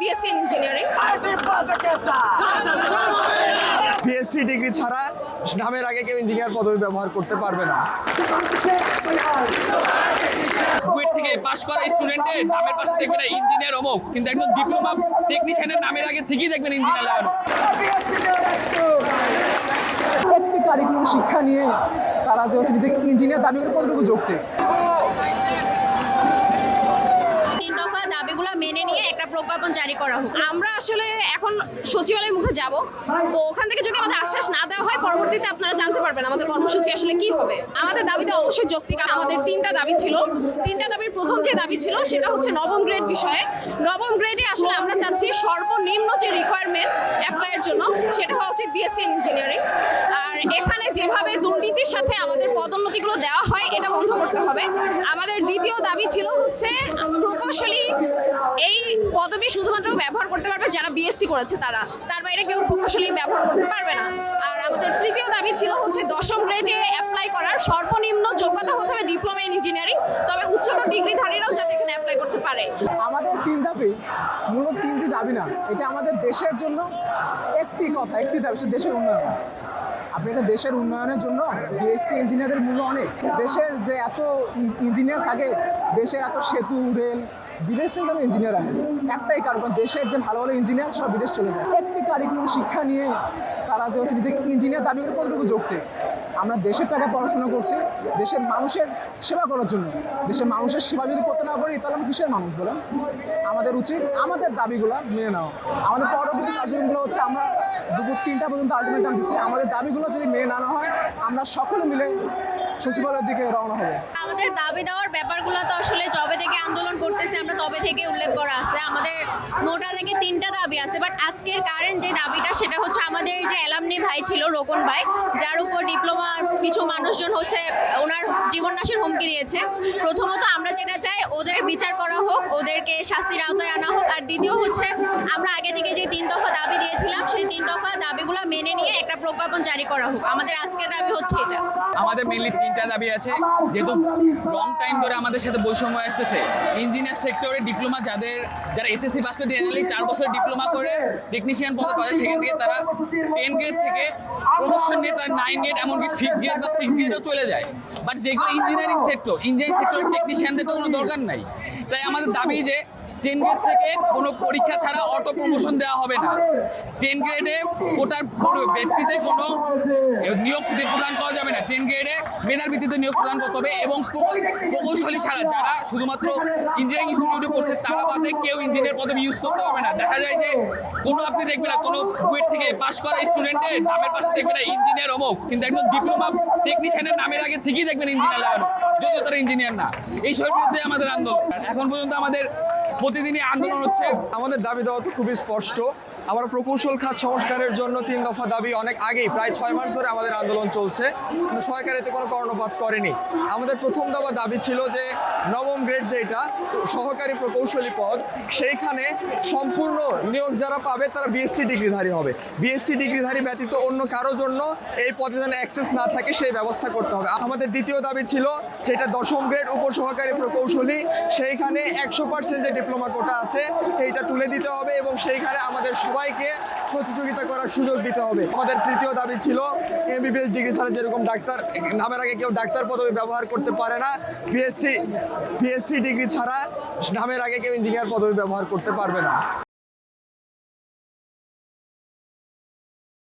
BSc engineering BSc degree ছাড়া নামের আগে কেউ ইঞ্জিনিয়ার পদবি ব্যবহার করতে পারবে না। বুয়েট থেকে পাশ করা স্টুডেন্টের নামের পাশে দেখবেন ইঞ্জিনিয়ার অমুক কিন্তু একজন ডিপ্লোমা টেকনিশিয়ানের নামের আগে ঠিকই দেখবেন ইঞ্জিনিয়ার লাগানো একটি কারিকুলাম শিক্ষা নিয়ে তারা যে হচ্ছে নিজেকে ইঞ্জিনিয়ার দাবি করে কতটুকু যৌক্তিক তিন দফা দাবিগুলো মেনে নিয়ে একটা প্রজ্ঞাপন জারি করা হোক। আমরা আসলে এখন সচিবালয়ের মুখে যাব। তো ওখান থেকে যদি আমাদের আশ্বাস না দেওয়া হয়, পরবর্তীতে আপনারা জানতে পারবেন আমাদের কর্মসূচি আসলে কি হবে। আমাদের দাবিতে অবশ্যই যৌক্তিক। আমাদের তিনটা দাবি ছিল। তিনটা দাবির প্রথম যে দাবি ছিল, সেটা হচ্ছে নবম গ্রেড বিষয়ে। নবম গ্রেডে আসলে আমরা চাচ্ছি সর্বনিম্ন যে রিকোয়ারমেন্ট অ্যাপ্লাইয়ের জন্য, সেটা হওয়া উচিত বিএসসি ইঞ্জিনিয়ারিং আর এখানে যেভাবে দুর্নীতির সাথে আমাদের পদোন্নতিগুলো দেওয়া হয়, এটা বন্ধ করতে হবে। আমাদের দ্বিতীয় দাবি ছিল হচ্ছে, প্রকৌশলী এই পদবি শুধুমাত্র ব্যবহার করতে পারবে যারা বিএসসি করেছে তারা। তার বাইরে কেউ প্রকৌশলী ব্যবহার করতে পারবে না। আর আমাদের তৃতীয় দাবি ছিল হচ্ছে, দশম গ্রেডে অ্যাপ্লাই করার সর্বনিম্ন যোগ্যতা হতে হবে ডিপ্লোমা ইন ইঞ্জিনিয়ারিং তবে উচ্চতর ডিগ্রিধারীরাও যাতে এখানে অ্যাপ্লাই করতে পারে। আমাদের তিন দাবি, মূলত দাবি না। এটা আমাদের দেশের জন্য একটি কথা, একটি দাবি সেটা দেশের উন্নয়ন। আপনি এটা দেশের উন্নয়নের জন্য বিএসসি ইঞ্জিনিয়ারের মূল্য অনেক। দেশের যে এত ইঞ্জিনিয়ার থাকে, দেশের এত সেতু, রেল, বিদেশ থেকে ইঞ্জিনিয়ার আনে একটাই কারণ দেশের যে ভালো ভালো ইঞ্জিনিয়ার সব বিদেশ চলে যায়। একটি কারিকুলাম শিক্ষা নিয়ে তারা যে হচ্ছে নিজেকে ইঞ্জিনিয়ার দাবি করে, কতটুকু যৌক্তিক? আমরা দেশের টাকা পড়াশোনা করছি, দেশের মানুষের সেবা করার জন্য। দেশের মানুষের সেবা যদি করতে না পারি, তাহলে আমি কিসের মানুষ বলেন? আমাদের উচিত আমাদের দাবিগুলো মেনে নেওয়া। আমাদের পরবর্তী কার্যক্রমগুলো হচ্ছে আমরা দুপুর তিনটা পর্যন্ত আলটিমেটাম দিচ্ছি। আমাদের দাবিগুলো যদি মেনে না হয়, আমরা সকলে মিলে সচিবালয়ের দিকে রওনা হবে। আমাদের দাবি দেওয়ার ব্যাপারগুলো তো আসলে যবে থেকে আন্দোলন করতেছে, আমরা তবে থেকে উল্লেখ করা আছে। আমাদের মোটা থেকে তিনটা দাবি আছে বাট আজকের কারেন্ট যে দাবিটা, সেটা হচ্ছে আমাদের যে অ্যালামনি ভাই ছিল রোকন ভাই, যার উপর ডিপ্লোমা কিছু মানুষজন হচ্ছে, ওনার জীবননাশের হুমকি দিয়েছে। প্রথমত আমরা যেটা চাই, ওদের বিচার করা হোক, ওদেরকে শাস্তির আওতায় আনা হোক। আর দ্বিতীয় হচ্ছে, আমরা আগে থেকে যে তিন দফা দাবি দিয়েছিলাম, সেই তিন দফা দাবিগুলো মেনে নিয়ে একটা প্রজ্ঞাপন জারি করা হোক। আমাদের আজকের দাবি হচ্ছে এটা। আমাদের মেনলি তিনটা দাবি আছে। যেহেতু লং টাইম ধরে আমাদের সাথে বৈষম্য আসতেছে। ইঞ্জিনিয়ার সেক্টরে ডিপ্লোমা যাদের, যারা এসএসসি পাস করে জেনারেলি চার বছর ডিপ্লোমা করে টেকনিশিয়ান পদে পারে সেখান থেকে তারা টেন গ্রেড থেকে প্রমোশন নিয়ে তারা নাইন গ্রেড এমনকি ফিফথ গ্রেড বা সিক্স গ্রেডও চলে যায়। বাট যেগুলো ইঞ্জিনিয়ারিং সেক্টর ইঞ্জিনিয়ারিং সেক্টরের টেকনিশিয়ানদের তো কোনো দরকার নাই। তাই আমাদের দাবি যে টেন গ্রেড থেকে কোনো পরীক্ষা ছাড়া অটো প্রমোশন দেওয়া হবে না। টেন গ্রেডে কোটার ব্যক্তিতে কোনো নিয়োগ প্রদান করা যাবে না। টেন গ্রেডে মেধার ভিত্তিতে নিয়োগ প্রদান করতে হবে এবং প্রকৌশলী ছাড়া যারা শুধুমাত্র ইঞ্জিনিয়ারিং ইনস্টিটিউটে পড়ছে, তারা বাদে কেউ ইঞ্জিনিয়ার পদবি ইউজ করতে পারবে না। দেখা যায় যে কোনো আপনি দেখবেন না, কোনো বুয়েট থেকে পাশ করা স্টুডেন্টের নামের পাশে দেখবেন না ইঞ্জিনিয়ার অমুক। কিন্তু একদম ডিপ্লোমা টেকনিশিয়ানের নামের আগে ঠিকই দেখবেন ইঞ্জিনিয়ার লাগানো। যদিও তারা ইঞ্জিনিয়ার না। এই সবের বিরুদ্ধে আমাদের আন্দোলন। এখন পর্যন্ত আমাদের প্রতিদিনই আন্দোলন হচ্ছে। আমাদের দাবি দেওয়া তো খুবই স্পষ্ট। আমার প্রকৌশল খাত সংস্কারের জন্য তিন দফা দাবি অনেক আগেই, প্রায় ছয় মাস ধরে আমাদের আন্দোলন চলছে। কিন্তু সরকার এতে কোনো কর্ণপাত করেনি। আমাদের প্রথম দফা দাবি ছিল যে নবম গ্রেড যেটা, সহকারী প্রকৌশলী পদ, সেইখানে সম্পূর্ণ নিয়োগ যারা পাবে তারা বিএসসি ডিগ্রিধারী হবে। বিএসসি ডিগ্রিধারী ব্যতীত অন্য কারোর জন্য এই পদে যেন অ্যাক্সেস না থাকে, সেই ব্যবস্থা করতে হবে। আমাদের দ্বিতীয় দাবি ছিল যেটা দশম গ্রেড উপসহকারী প্রকৌশলী, সেইখানে একশো পার্সেন্ট যে ডিপ্লোমা কোটা আছে, সেইটা তুলে দিতে হবে এবং সেইখানে আমাদের সবাইকে প্রতিযোগিতা করার সুযোগ দিতে হবে। আমাদের তৃতীয় দাবি ছিল এমবিবিএস ডিগ্রি ছাড়া যেরকম ডাক্তার, নামের আগে কেউ ডাক্তার পদবি ব্যবহার করতে পারে না বিএসসি পিএসসি ডিগ্রি ছাড়া নামের আগে কেউ ইঞ্জিনিয়ার পদবি ব্যবহার করতে পারবে না।